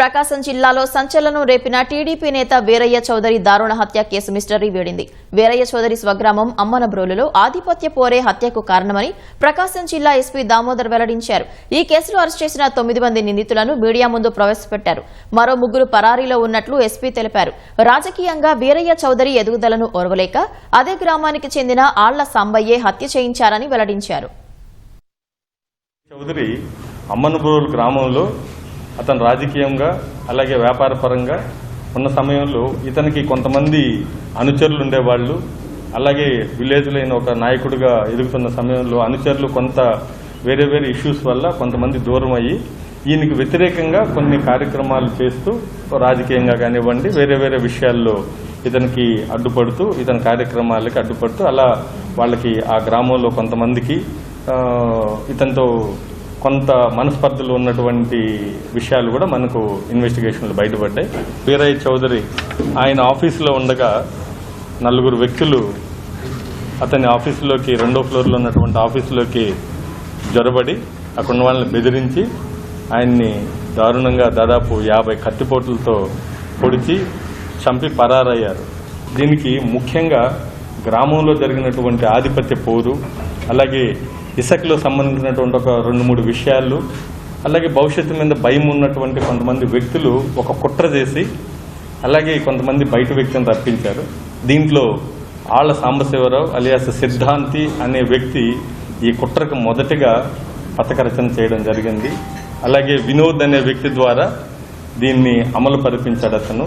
ప్రకాశం జిల్లాలో సంచలనం రేపిన టీడీపీ నేత వీరయ్య చౌదరి దారుణ హత్య కేసు మిస్టరీ వేడింది. వీరయ్య చౌదరి స్వగ్రామం అమ్మనబ్రోలులో ఆధిపత్య పోరే హత్యకు కారణమని ప్రకాశం జిల్లా ఎస్పీ దామోదర్ వెల్లడించారు. ఈ కేసులో అరెస్ట్ చేసిన తొమ్మిది మంది నిందితులను మీడియా ముందు ప్రవేశపెట్టారు. మరో ముగ్గురు పరారీలో ఉన్నట్లు ఎస్పీ తెలిపారు. రాజకీయంగా వీరయ్య చౌదరి ఎదుగుదలను ఓర్వలేక అదే గ్రామానికి చెందిన ఆళ్ళ సాంబయ్యే హత్య చేయించారని వెల్లడించారు. చౌదరి గ్రామంలో అతను రాజకీయంగా అలాగే వ్యాపారపరంగా ఉన్న సమయంలో ఇతనికి కొంతమంది అనుచరులు ఉండేవాళ్ళు అలాగే విలేజ్లో ఒక నాయకుడిగా ఎదుగుతున్న సమయంలో అనుచరులు కొంత వేరే వేరే ఇష్యూస్ వల్ల కొంతమంది దూరం అయ్యి ఈయనకి వ్యతిరేకంగా కొన్ని కార్యక్రమాలు చేస్తూ రాజకీయంగా కానివ్వండి వేరే వేరే విషయాల్లో ఇతనికి అడ్డుపడుతూ ఇతని కార్యక్రమాలకి అడ్డుపడుతూ అలా వాళ్ళకి ఆ గ్రామంలో కొంతమందికి ఇతనితో కొంత మనస్పర్ధలు ఉన్నటువంటి విషయాలు కూడా మనకు ఇన్వెస్టిగేషన్లు బయటపడ్డాయి. వీరయ్య చౌదరి ఆయన ఆఫీసులో ఉండగా నలుగురు వ్యక్తులు అతని ఆఫీసులోకి రెండో ఫ్లోర్లో ఉన్నటువంటి ఆఫీసులోకి జొరబడి అక్కడ ఉన్న వాళ్ళని బెదిరించి ఆయన్ని దారుణంగా దాదాపు యాభై కత్తిపోట్లతో పొడిచి చంపి పరారయ్యారు. దీనికి ముఖ్యంగా గ్రామంలో జరిగినటువంటి ఆధిపత్య పోరు అలాగే ఇసుకలో సంబంధించినటువంటి ఒక రెండు మూడు విషయాలు అలాగే భవిష్యత్తు మీద భయం ఉన్నటువంటి కొంతమంది వ్యక్తులు ఒక కుట్ర చేసి అలాగే కొంతమంది బయట వ్యక్తిని రప్పించారు దీంట్లో ఆళ్ళ సాంబశివరావు అలియాస్ సిద్ధాంతి అనే వ్యక్తి ఈ కుట్రకు మొదటగా పథకరచన చేయడం జరిగింది. అలాగే వినోద్ అనే వ్యక్తి ద్వారా దీన్ని అమలు పరిపించాడు అతను.